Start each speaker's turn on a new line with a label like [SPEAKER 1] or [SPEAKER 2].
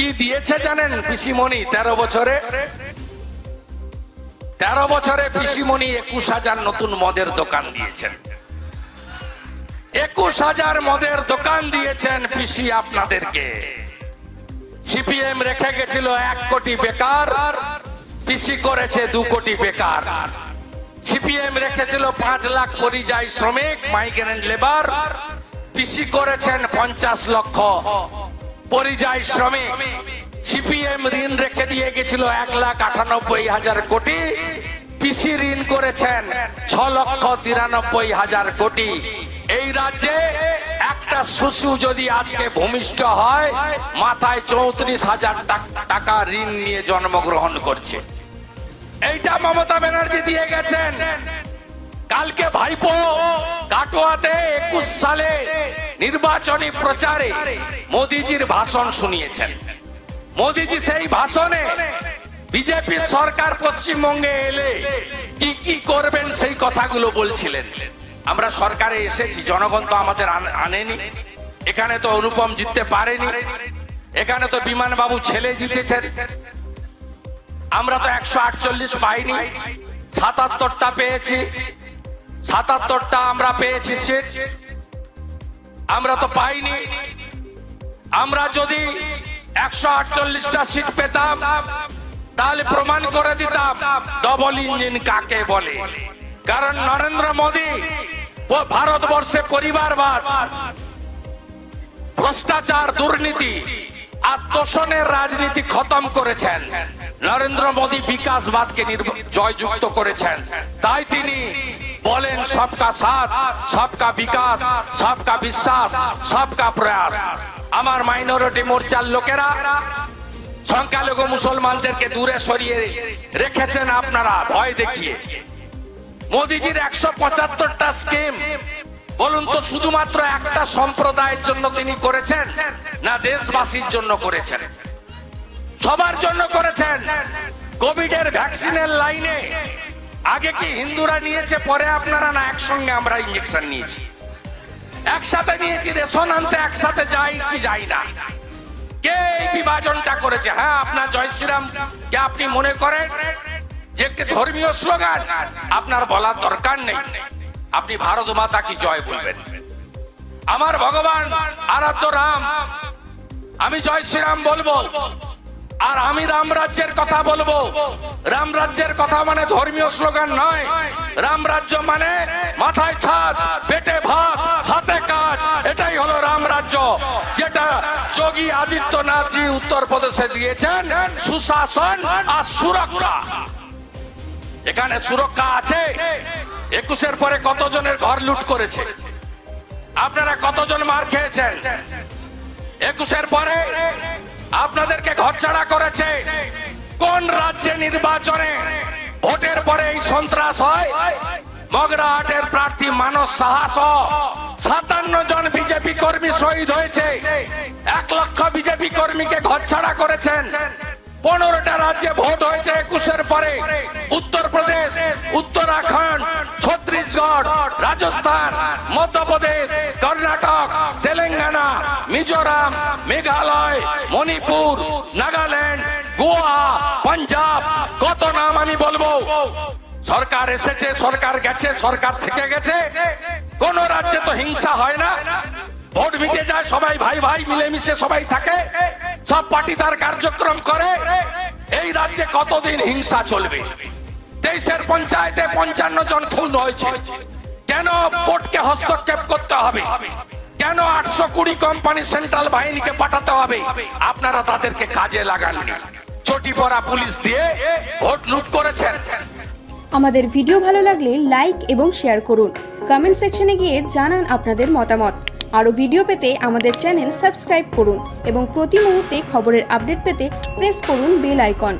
[SPEAKER 1] কি দিয়েছে জানেন পিসিমণি? তেরো বছরে। তেরো বছরে পিসিমণি একুশ হাজার নতুন মদের দোকান দিয়েছেন। একুশ হাজার মদের দোকান দিয়েছেন পিসি আপনাদেরকে। সিপিএম রেখে গেছিল এক কোটি বেকার, পিসি করেছে দু কোটি বেকার। সিপিএম রেখেছিল পাঁচ লাখ পরিযায়ী শ্রমিক মাইগ্রেন্ট লেবার পিসি করেছেন পঞ্চাশ লক্ষ। পরিযায়ী শ্রমিক। সিপিএম ঋণ রেখে দিয়ে গেছিল এক লাখ আটানব্বই হাজার কোটি। পিসি ঋণ করেছেন ছ লক্ষ তিরানব্বই হাজার কোটি। এই রাজ্যে একটা শিশু যদি আজকে ভূমিষ্ঠ হয়, মাথায় চৌত্রিশ হাজার টাক- টাকা ঋণ নিয়ে জন্মগ্রহণ করছে। এইটা মমতা ব্যানার্জি দিয়ে গেছেন। কালকে ভাইপো কাটোয়াতে একুশ সালে নির্বাচনী প্রচারে মোদিজির ভাষণ শুনিয়েছেন। মোদিজি সেই ভাষণে বিজেপি সরকার পশ্চিমবঙ্গে এলে কি কি করবেন সেই কথাগুলো বলছিলেন। আমরা সরকারে এসেছি, জনগণ তো আমাদের আনেনি। এখানে তো অনুপম জিততে পারেনি। এখানে তো বিমান বাবু ছেলে জিতেছেন। আমরা তো একশো আটচল্লিশ পাইনি। সাতাত্তরটা পেয়েছি। সাতাত্তরটা আমরা পেয়েছি সিট। আমরা তো পাইনি। আমরা যদি একশো আটচল্লিশটা সিট পেতাম, তাহলে প্রমাণ করে দিতাম ডবল ইঞ্জিন কাকে বলে। কারণ নরেন্দ্র মোদী ভারতবর্ষে পরিবারবাদ, ভ্রষ্টাচার, দুর্নীতি তোষণের রাজনীতি খতম করেছেন। নরেন্দ্র মোদী বিকাশবাদকে জয়যুক্ত করেছেন। তাই তিনি বলেন সবকা সাথ, সবকা বিকাশ, সবকা বিশ্বাস, সবকা প্রয়াস। আমার মাইনরিটি মোর্চার লোকেরা সংখ্যালঘু মুসলমানদেরকে দূরে সরিয়ে রেখেছেন আপনারা, ভয় দেখিয়ে। মোদিজির একশো পঁচাত্তরটা স্কিম, বলুন তো শুধুমাত্র একটা সম্প্রদায়ের জন্য তিনি করেছেন না দেশবাসীর জন্য করেছেন? সবার জন্য করেছেন? কোভিড এর ভ্যাকসিনের লাইনে আগে কি হিন্দুরা নিয়েছে, পরে আপনারা না? একসঙ্গে আমরা ইঞ্জেকশন নিয়েছি। একসাথে নিয়েছি, রেশন আনতে একসাথে যাই কি যাই না। কে এই বিভাজনটা করেছে? হ্যাঁ আপনার জয় শ্রীরাম, কে আপনি মনে করেন? যে একটি ধর্মীয় স্লোগান, আপনার বলার দরকার নেই। আপনি ভারত মাতা কি জয় বলবেন? আমার ভগবান আরাধ্য রাম, আমি জয় শ্রীরাম বলব। আর আমি রাম রাজ্যের কথা বলব। রাম রাজ্যের কথা মানে ধর্মীয় স্লোগান নয়। রাম রাজ্য মানে মাথায় ছাদ, পেটে ভাত, হাতে কাজ। এটাই হলো রাম রাজ্য, যেটা যোগী আদিত্যনাথ জি উত্তরপ্রদেশে দিয়েছেন, সুশাসন আর সুরক্ষা। এখানে সুরক্ষা আছে। একুশের পরে কতজনের ঘর লুট করেছে? আপনারা কতজন মার খেয়েছেন? একুশের পরে আপনাদেরকে ঘর ছাড়া করেছে। কোন রাজ্যে নির্বাচনে ভোটের পরে এই সন্ত্রাস হয়? মগরাহাটের প্রার্থী মানস সাহস সাতান্ন জন বিজেপি কর্মী শহীদ হয়েছে। এক লক্ষ বিজেপি কর্মীকে ঘর ছাড়া করেছেন। পনেরোটা রাজ্যে ভোট হয়েছে একুশের পরে। উত্তরপ্রদেশ, উত্তরাখণ্ড ছত্তিশগড়, রাজস্থান, মধ্যপ্রদেশ, কর্ণাটক, তেলেঙ্গানা, মিজোরাম, মেঘালয়, মণিপুর, নাগাল্যান্ড, গোয়া, পাঞ্জাব, কত নাম আমি বলব? সরকার এসেছে, সরকার গেছে, সরকার থেকে গেছে। কোন রাজ্যে তো হিংসা হয় না। ভোট মিটে যায়, সবাই ভাই ভাই, মিলেমিশে সবাই থাকে। সব পার্টি তার কার্যক্রম করে। এই রাজ্যে কতদিন হিংসা চলবে? তেইশের পঞ্চায়েতে পঞ্চান্ন জন খুন হয়েছে। কেন ভোটকে হস্তক্ষেপ করতে হবে? কেন আটশো কুড়ি কোম্পানি সেন্ট্রাল বাহিনীকে পাঠাতে হবে? আপনারা তাদেরকে কাজে লাগাননি। চটি পরা পুলিশ দিয়ে ভোট লুট করেছেন।
[SPEAKER 2] আমাদের ভিডিও ভালো লাগলে লাইক এবং শেয়ার করুন। কমেন্ট সেকশনে গিয়ে জানান আপনাদের মতামত। আরও ভিডিও পেতে আমাদের চ্যানেল সাবস্ক্রাইব করুন এবং প্রতি মুহূর্তে খবরের আপডেট পেতে প্রেস করুন বেল আইকন।